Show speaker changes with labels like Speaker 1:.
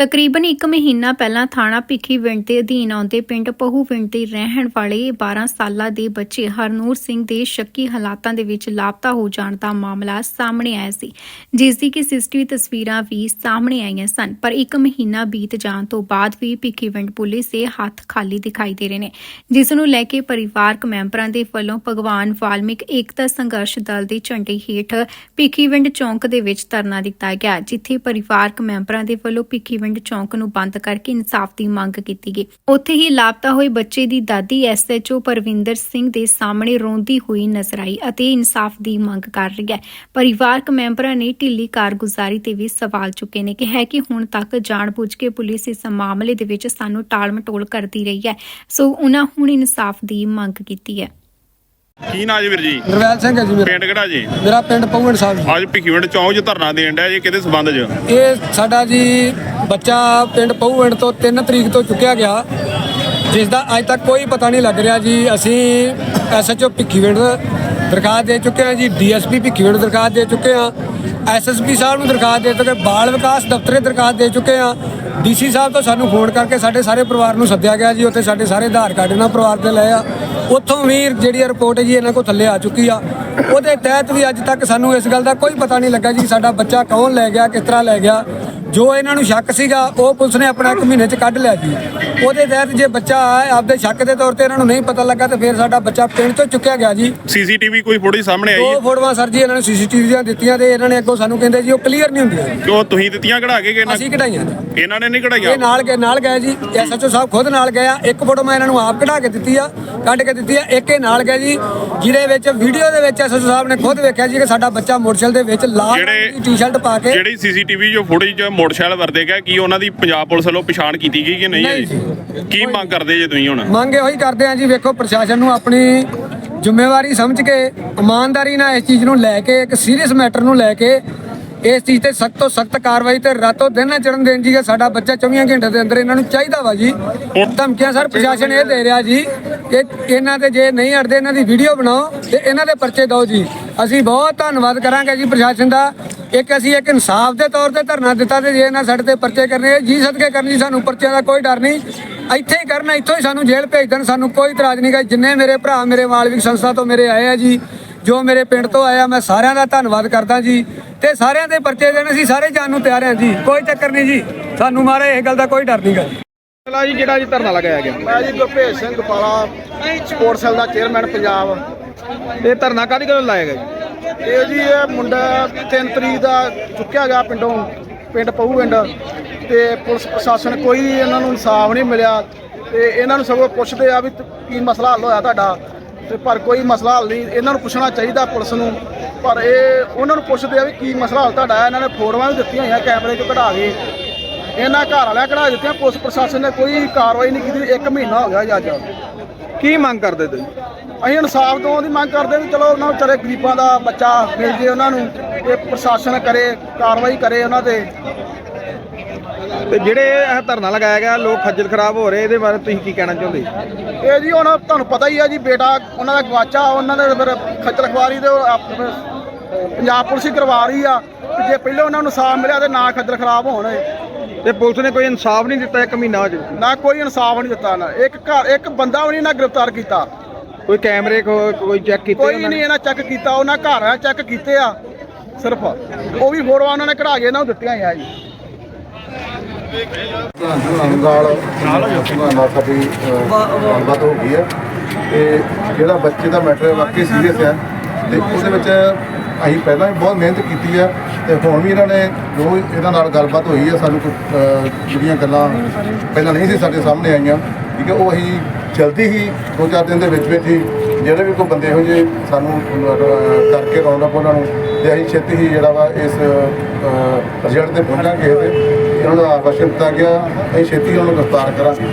Speaker 1: ਤਕਰੀਬਨ 1 ਮਹੀਨਾ ਪਹਿਲਾਂ ਥਾਣਾ ਭਿੱਖੀਵਿੰਡ ਦੇ ਅਧੀਨ ਆਉਂਦੇ ਪਿੰਡ ਪਹੂਵਿੰਡ ਦੇ ਰਹਿਣ ਵਾਲੇ 12 ਸਾਲਾਂ ਦੇ ਬੱਚੇ ਹਰਨੂਰ ਸਿੰਘ ਦੇ ਸ਼ੱਕੀ ਹਾਲਾਤਾਂ ਦੇ ਵਿੱਚ ਲਾਪਤਾ ਹੋ ਜਾਣ ਦਾ ਮਾਮਲਾ ਸਾਹਮਣੇ ਆਇਆ ਸੀ, ਜਿਸ ਦੀ ਕਿ ਸੀਸੀਟੀਵੀ ਤਸਵੀਰਾਂ ਵੀ ਸਾਹਮਣੇ ਆਈਆਂ ਸਨ। ਪਰ 1 ਮਹੀਨਾ ਬੀਤ ਜਾਣ ਤੋਂ ਬਾਅਦ ਵੀ ਭਿੱਖੀਵਿੰਡ ਪੁਲਿਸ ਦੇ ਹੱਥ ਖਾਲੀ ਦਿਖਾਈ ਦੇ ਰਹੇ ਨੇ, ਜਿਸ ਨੂੰ ਲੈ ਕੇ ਪਰਿਵਾਰਕ ਮੈਂਬਰਾਂ ਦੇ ਵੱਲੋਂ ਭਗਵਾਨ ਵਾਲਮੀਕ ਏਕਤਾ ਸੰਘਰਸ਼ ਦਲ ਦੇ ਝੰਡੇ ਹੇਠ ਭਿੱਖੀਵਿੰਡ ਚੌਂਕ ਦੇ ਵਿੱਚ ਧਰਨਾ ਦਿੱਤਾ ਗਿਆ, ਜਿੱਥੇ ਪਰਿਵਾਰਕ ਮੈਂਬਰਾਂ ਦੇ ਵੱਲੋਂ ਭਿੱਖੀਵਿੰਡ ਚੌਂਕ ਨੂੰ ਬੰਦ ਕਰਕੇ ਇਨਸਾਫ ਦੀ ਮੰਗ ਕੀਤੀ ਗਈ। ਉੱਥੇ ਹੀ ਲਾਪਤਾ ਹੋਏ ਬੱਚੇ ਦੀ ਦਾਦੀ ਐਸਐਚਓ ਪਰਵਿੰਦਰ ਸਿੰਘ ਦੇ ਸਾਹਮਣੇ ਰੋਂਦੀ ਹੋਈ ਨਜ਼ਰ ਆਈ ਅਤੇ ਇਨਸਾਫ ਦੀ ਮੰਗ ਕਰ ਰਹੀ ਹੈ। ਪਰਿਵਾਰਕ ਮੈਂਬਰਾਂ ਨੇ ਢਿੱਲੀ ਕਾਰਗੁਜ਼ਾਰੀ ਤੇ ਵੀ ਸਵਾਲ ਚੁੱਕੇ ਨੇ ਕਿ ਹੈ ਕਿ ਹੁਣ ਤੱਕ ਜਾਣਬੁੱਝ ਕੇ ਪੁਲਿਸ ਇਸ ਮਾਮਲੇ ਦੇ ਵਿੱਚ ਸਾਨੂੰ ਟਾਲ-ਮਟੋਲ ਕਰਦੀ ਰਹੀ ਹੈ। ਸੋ ਉਹਨਾਂ ਹੁਣ ਇਨਸਾਫ ਦੀ ਮੰਗ ਕੀਤੀ ਹੈ।
Speaker 2: ਕੀ ਨਾਂ ਜੀ ਵੀਰ ਜੀ?
Speaker 3: ਨਰਵੈਲ ਸਿੰਘ ਹੈ ਜੀ ਮੇਰਾ।
Speaker 2: ਪਿੰਡ ਕਿਹੜਾ ਜੀ?
Speaker 3: ਮੇਰਾ ਪਿੰਡ ਪੌਣ ਸਾਹਿਬ ਜੀ।
Speaker 2: ਅੱਜ ਭਿੱਖੀਵਿੰਡ ਚੌਂਕ 'ਚ ਧਰਨਾ ਦੇਣ ਡਿਆ ਜੀ ਕਿਹਦੇ ਸਬੰਧ 'ਚ?
Speaker 3: ਇਹ ਸਾਡਾ ਜੀ ਬੱਚਾ ਪਿੰਡ ਪਹੂਵਿੰਡ ਤੋਂ 3 ਤਰੀਕ ਤੋਂ ਚੁੱਕਿਆ ਗਿਆ ਜਿਸ ਦਾ ਅੱਜ ਤੱਕ ਕੋਈ ਪਤਾ ਨਹੀਂ ਲੱਗ ਰਿਹਾ ਜੀ। ਅਸੀਂ ਐਸਐਚਓ ਭਿੱਖੀਵਿੰਡ ਦਰਖਾਸਤ ਦੇ ਚੁੱਕੇ ਹਾਂ ਜੀ ਡੀਐਸਪੀ ਭਿੱਖੀਵਿੰਡ ਦਰਖਾਸਤ ਦੇ ਚੁੱਕੇ ਹਾਂ। ਐਸਐਸਪੀ ਸਾਹਿਬ ਨੂੰ ਦਰਖਾਸਤ ਦੇ ਚੁੱਕੇ ਬਾਲ ਵਿਕਾਸ ਦਫ਼ਤਰੇ ਦਰਖਾਸਤ ਦੇ ਚੁੱਕੇ ਹਾਂ ਡੀਸੀ ਸਾਹਿਬ ਤੋਂ ਸਾਨੂੰ ਫੋਨ ਕਰਕੇ ਸਾਡੇ ਸਾਰੇ ਪਰਿਵਾਰ ਨੂੰ ਸੱਦਿਆ ਗਿਆ ਜੀ, ਉੱਥੇ ਸਾਡੇ ਸਾਰੇ ਆਧਾਰ ਕਾਰਡ ਇਹਨਾਂ ਪਰਿਵਾਰ ਦੇ ਲਏ ਆ। ਉੱਥੋਂ ਵੀ ਜਿਹੜੀ ਰਿਪੋਰਟ ਹੈ ਜੀ, ਇਹਨਾਂ ਕੋਲ ਥੱਲੇ ਆ ਚੁੱਕੀ ਆ। ਉਹਦੇ ਤਹਿਤ ਵੀ ਅੱਜ ਤੱਕ ਸਾਨੂੰ ਇਸ ਗੱਲ ਦਾ ਕੋਈ ਪਤਾ ਨਹੀਂ ਲੱਗਾ ਜੀ, ਸਾਡਾ ਬੱਚਾ ਕੌਣ ਲੈ ਗਿਆ, ਕਿਸ ਤਰ੍ਹਾਂ ਲੈ ਗਿਆ। ਜੋ ਇਹਨਾਂ ਨੂੰ ਸ਼ੱਕ ਸੀਗਾ, ਉਹ ਪੁਲਿਸ ਨੇ ਆਪਣਾ ਇੱਕ ਮਹੀਨੇ ਚ ਕੱਢ ਲਿਆ ਜੀ। ਉਹਦੇ ਤਹਿਤ ਜੇ ਬੱਚਾ ਆਪਦੇ ਸ਼ੱਕ ਦੇ ਤੌਰ ਤੇ ਇਹਨਾਂ ਨੂੰ ਨਹੀਂ ਪਤਾ ਲੱਗਾ ਤੇ ਫਿਰ ਸਾਡਾ ਬੱਚਾ ਪਿੰਡ ਤੋਂ ਚੁੱਕਿਆ ਗਿਆ ਜੀ।
Speaker 2: ਸੀਸੀਟੀਵੀ ਕੋਈ ਫੋਟੋ ਸਾਹਮਣੇ ਆਈ
Speaker 3: ਦੋ ਫੋਟੋਆਂ ਸਰ ਜੀ ਇਹਨਾਂ ਨੂੰ ਸੀਸੀਟੀਵੀ ਦੀਆਂ ਦਿੱਤੀਆਂ ਤੇ ਇਹਨਾਂ ਨੇ ਅੱਗੋਂ ਸਾਨੂੰ ਕਹਿੰਦੇ ਜੀ ਉਹ ਕਲੀਅਰ ਨਹੀਂ ਹੁੰਦੀਆਂ।
Speaker 2: ਕਿ ਉਹ ਤੁਸੀਂ ਦਿੱਤੀਆਂ ਕਢਾ ਕੇ ਕਿ
Speaker 3: ਅਸੀਂ ਕਢਾਈਆਂ
Speaker 2: ਇਹਨਾਂ ਨੇ ਨਹੀਂ
Speaker 3: ਇਹ
Speaker 2: ਕਢਾਈਆਂ
Speaker 3: ਨਾਲ ਗਏ ਨਾਲ ਗਏ ਜੀ। ਐਸਐਚਓ ਸਾਹਿਬ ਖੁਦ ਨਾਲ ਗਏ ਆ। ਇੱਕ ਫੋਟੋ ਮੈਂ ਇਹਨਾਂ ਨੂੰ ਆਪ ਕਢਾ ਕੇ ਦਿੱਤੀ ਆ ਕੱਢ ਕੇ ਦਿੱਤੀ ਆ। ਇੱਕ ਇਹ ਨਾਲ ਗਏ ਜੀ ਜਿਹਦੇ ਵਿੱਚ ਵੀਡੀਓ ਦੇ ਵਿੱਚ ਐਸਐਚਓ ਸਾਹਿਬ ਨੇ ਖੁਦ ਵੇਖਿਆ ਜੀ ਕਿ ਸਾਡਾ ਬੱਚਾ ਮੋਟਰਸਾਈਕਲ ਦੇ ਵਿੱਚ ਲਾਲ ਟੀ-ਸ਼ਰਟ ਪਾ ਕੇ
Speaker 2: ਜਿਹੜੀ ਸੀਸੀਟੀਵੀ ਜੋ ਫੁਟੇਜ ਮੋਟਰਸਾਈਕਲ ਵਰਤੇ ਗਿਆ ਕੀ ਉਹਨਾਂ ਦੀ ਪੰਜਾਬ ਪੁਲਿਸ ਵੱਲੋਂ ਪਛਾਣ ਕੀਤੀ ਗਈ ਕਿ ਨਹੀਂ ਜੀ। ਕੀ ਮੰਗ ਕਰਦੇ ਜੇ ਤੁਸੀਂ ਹੁਣ?
Speaker 3: ਮੰਗ ਇਹੋ ਹੀ ਕਰਦੇ ਆ ਜੀ ਵੇਖੋ ਪ੍ਰਸ਼ਾਸਨ ਨੂੰ ਆਪਣੀ ਜ਼ਿੰਮੇਵਾਰੀ ਸਮਝ ਕੇ ਇਮਾਨਦਾਰੀ ਨਾਲ ਇਸ ਚੀਜ਼ ਨੂੰ ਲੈ ਕੇ ਇੱਕ ਸੀਰੀਅਸ ਮੈਟਰ ਨੂੰ ਲੈ ਕੇ ਇਸ ਚੀਜ਼ ਤੇ ਸਖਤ ਤੋਂ ਸਖਤ ਕਾਰਵਾਈ ਤੇ ਰਾਤੋਂ ਦਿਨ ਨਾ ਚੜਨ ਦੇਣ ਜੀ ਸਾਡਾ ਬੱਚਾ 24 ਘੰਟੇ ਦੇ ਅੰਦਰ ਇਹਨਾਂ ਨੂੰ ਚਾਹੀਦਾ ਵਾ ਜੀ। ਧਮਕੀਆਂ ਸਰ ਪ੍ਰਸ਼ਾਸਨ ਇਹ ਦੇ ਰਿਹਾ ਜੀ ਕਿ ਇਹਨਾਂ ਤੇ ਜੇ ਨਹੀਂ ਅੜਦੇ, ਇਹਨਾਂ ਦੀ ਵੀਡੀਓ ਬਣਾਓ ਤੇ ਇਹਨਾਂ ਦੇ ਪਰਚੇ ਦਿਓ ਜੀ। ਅਸੀਂ ਬਹੁਤ ਧੰਨਵਾਦ ਕਰਾਂਗੇ ਜੀ ਪ੍ਰਸ਼ਾਸਨ ਦਾ। ਇੱਕ ਅਸੀਂ ਇੱਕ ਇਨਸਾਫ ਦੇ ਤੌਰ ਤੇ ਧਰਨਾ ਦਿੱਤਾ ਤੇ ਜੇ ਇਹਨਾਂ ਸਾਡੇ ਤੇ ਪਰਚੇ ਕਰਨੇ ਜੀ ਸਦਕੇ ਕਰਨੀ, ਸਾਨੂੰ ਪਰਚਿਆਂ ਦਾ ਕੋਈ ਡਰ ਨਹੀਂ। ਇੱਥੇ ਹੀ ਕਰਨਾ, ਇੱਥੋਂ ਹੀ ਸਾਨੂੰ ਜੇਲ੍ਹ ਭੇਜ ਦੇਣ, ਸਾਨੂੰ ਕੋਈ ਇਤਰਾਜ਼ ਨਹੀਂ ਗਾ। ਜਿੰਨੇ ਮੇਰੇ ਭਰਾ, ਮੇਰੇ ਮਾਲਵਿਕ ਸੰਸਥਾ ਤੋਂ ਮੇਰੇ ਆਏ ਆ ਜੀ ਜੋ ਮੇਰੇ ਪਿੰਡ ਤੋਂ ਆਇਆ ਮੈਂ ਸਾਰਿਆਂ ਦਾ ਧੰਨਵਾਦ ਕਰਦਾ ਜੀ। ਤੇ ਸਾਰਿਆਂ ਦੇ ਪਰਚੇ ਦੇਣ ਅਸੀਂ ਸਾਰੇ ਜਾਣ ਨੂੰ ਤਿਆਰ ਹਾਂ ਜੀ। ਕੋਈ ਚੱਕਰ ਨਹੀਂ ਜੀ। ਸਾਨੂੰ ਮਾਰੇ ਇਹ ਗੱਲ ਦਾ ਕੋਈ ਡਰ ਨਹੀਂ ਗਾ
Speaker 4: ਮਸਲਾ ਜੀ ਜਿਹੜਾ ਜੀ ਧਰਨਾ ਲਗਾਇਆ ਗਿਆ।
Speaker 5: ਮੈਂ ਜੀ ਗੁਰਭੇਜ ਸਿੰਘ ਗੋਪਾਲਾ ਸਪੋਰਟਸ ਸੈੱਲ ਦਾ ਚੇਅਰਮੈਨ ਪੰਜਾਬ।
Speaker 4: ਇਹ ਧਰਨਾ ਕਾਹਦੀ ਗੱਲ ਲਾਇਆ ਗਿਆ ਜੀ?
Speaker 5: ਇਹ ਜੀ ਇਹ ਮੁੰਡਾ 3 ਤਰੀਕ ਦਾ ਚੁੱਕਿਆ ਗਿਆ ਪਿੰਡੋਂ ਪਿੰਡ ਪਹੂਵਿੰਡ ਤੇ ਪੁਲਿਸ ਪ੍ਰਸ਼ਾਸਨ ਕੋਈ ਇਹਨਾਂ ਨੂੰ ਇਨਸਾਫ ਨਹੀਂ ਮਿਲਿਆ। ਤੇ ਇਹਨਾਂ ਨੂੰ ਸਗੋਂ ਪੁੱਛਦੇ ਆ ਵੀ ਕੀ ਮਸਲਾ ਹੱਲ ਹੋਇਆ ਤੁਹਾਡਾ। ਤੇ ਪਰ ਕੋਈ ਮਸਲਾ ਹੱਲ ਨਹੀਂ। ਇਹਨਾਂ ਨੂੰ ਪੁੱਛਣਾ ਚਾਹੀਦਾ ਪੁਲਿਸ ਨੂੰ। ਪਰ ਇਹ ਉਹਨਾਂ ਨੂੰ ਪੁੱਛਦੇ ਆ ਵੀ ਕੀ ਮਸਲਾ ਹੱਲ ਤੁਹਾਡਾ ਇਹਨਾਂ ਨੇ ਫੋਟੋਆਂ ਵੀ ਦਿੱਤੀਆਂ ਹੋਈਆਂ ਕੈਮਰੇ 'ਚ ਕਢਾ ਕੇ। ਇਹਨਾਂ ਘਰ ਵਾਲਿਆਂ ਕਢਾ ਦਿੱਤੀਆਂ। ਪੁਲਿਸ ਪ੍ਰਸ਼ਾਸਨ ਨੇ ਕੋਈ ਕਾਰਵਾਈ ਨਹੀਂ ਕੀਤੀ। ਇੱਕ ਮਹੀਨਾ ਹੋ ਗਿਆ ਜੀ ਅੱਜ।
Speaker 4: ਕੀ ਮੰਗ ਕਰਦੇ ਤੁਸੀਂ?
Speaker 5: ਅਸੀਂ ਇਨਸਾਫ ਤੋਂ ਦੀ ਮੰਗ ਕਰਦੇ ਵੀ ਚਲੋ ਉਹਨਾਂ ਵਿਚਾਰੇ ਗਰੀਬਾਂ ਦਾ ਬੱਚਾ ਮਿਲ ਜੇ ਉਹਨਾਂ ਨੂੰ। ਇਹ ਪ੍ਰਸ਼ਾਸਨ ਕਰੇ ਕਾਰਵਾਈ ਕਰੇ ਉਹਨਾਂ ਤੇ।
Speaker 4: ਤੇ ਜਿਹੜੇ ਇਹ ਧਰਨਾ ਲਗਾਇਆ ਗਿਆ ਲੋਕ ਖੱਜਲ ਖਰਾਬ ਹੋ ਰਹੇ ਇਹਦੇ ਬਾਰੇ ਤੁਸੀਂ ਕੀ ਕਹਿਣਾ ਚਾਹੁੰਦੇ?
Speaker 5: ਇਹ ਜੀ ਹੁਣ ਤੁਹਾਨੂੰ ਪਤਾ ਹੀ ਆ ਜੀ ਬੇਟਾ ਉਹਨਾਂ ਦਾ ਗਵਾਚਾ ਉਹਨਾਂ ਦੇ ਫਿਰ ਖੱਜਲ ਖਵਾਰੀ ਦੇ ਫਿਰ ਪੰਜਾਬ ਪੁਲਿਸ ਹੀ ਕਰਵਾ ਰਹੀ ਆ ਤੇ ਜੇ ਪਹਿਲਾਂ ਉਹਨਾਂ ਨੂੰ ਇਨਸਾਫ ਮਿਲਿਆ ਤੇ ਨਾ ਖੱਜਲ ਖਰਾਬ ਹੋਣ।
Speaker 4: ਤੇ ਪੁਲਿਸ ਨੇ ਕੋਈ ਇਨਸਾਫ ਨਹੀਂ ਦਿੱਤਾ ਇੱਕ ਮਹੀਨਾ ਹੋ ਚੁੱਕਾ
Speaker 5: ਨਾ ਕੋਈ ਇਨਸਾਫ ਨਹੀਂ ਦਿੱਤਾ ਨਾ ਇੱਕ ਘਰ ਇੱਕ ਬੰਦਾ ਵੀ ਨਹੀਂ ਨਾ ਗ੍ਰਿਫਤਾਰ ਕੀਤਾ।
Speaker 4: ਕੋਈ ਕੈਮਰੇ ਕੋਈ ਚੈੱਕ ਕੀਤੇ
Speaker 5: ਕੋਈ? ਨਹੀਂ ਇਹਨਾਂ ਚੈੱਕ ਕੀਤਾ ਉਹਨਾਂ ਘਰਾਂ ਚੈੱਕ ਕੀਤੇ ਆ ਸਿਰਫ। ਉਹ ਵੀ ਫੋਟੋਆਂ ਉਹਨਾਂ ਨੇ ਕਢਾ ਕੇ ਇਹਨਾਂ ਨੂੰ ਦਿੱਤੀਆਂ ਆ ਜੀ।
Speaker 6: ਨਾਲ ਨਾਲ ਸਾਡੀ ਗੱਲਬਾਤ ਹੋ ਗਈ ਹੈ। ਤੇ ਜਿਹੜਾ ਬੱਚੇ ਦਾ ਮੈਟਰ ਵਾਕਈ ਸੀਰੀਅਸ ਹੈ। ਤੇ ਉਹਦੇ ਵਿੱਚ ਅਸੀਂ ਪਹਿਲਾਂ ਵੀ ਬਹੁਤ ਮਿਹਨਤ ਕੀਤੀ ਹੈ ਤੇ ਹੁਣ ਵੀ ਇਹਨਾਂ ਨੇ ਜੋ ਇਹਨਾਂ ਨਾਲ ਗੱਲਬਾਤ ਹੋਈ ਹੈ। ਸਾਨੂੰ ਜਿਹੜੀਆਂ ਗੱਲਾਂ ਪਹਿਲਾਂ ਨਹੀਂ ਸੀ ਸਾਡੇ ਸਾਹਮਣੇ ਆਈਆਂ। ਠੀਕ ਹੈ ਉਹ ਅਸੀਂ ਜਲਦੀ ਹੀ ਦੋ ਚਾਰ ਦਿਨ ਦੇ ਵਿੱਚ ਵਿੱਚ ਹੀ ਜਿਹੜੇ ਵੀ ਕੋਈ ਬੰਦੇ ਇਹੋ ਜਿਹੇ ਸਾਨੂੰ ਕਰਕੇ ਰਾਉਂਡ ਅਪ ਉਹਨਾਂ ਨੂੰ, ਤੇ ਅਸੀਂ ਛੇਤੀ ਹੀ ਜਿਹੜਾ ਵਾ ਇਸ ਰਿਜ਼ਲਟ ਤੇ ਪਹੁੰਚਾਂਗੇ ਤੇ ਇਹਨਾਂ ਦਾ ਆਕਰਸ਼ਣ ਦਿੱਤਾ ਗਿਆ। ਅਸੀਂ ਛੇਤੀ ਉਹਨਾਂ ਨੂੰ ਗ੍ਰਿਫਤਾਰ ਕਰਾਂਗੇ।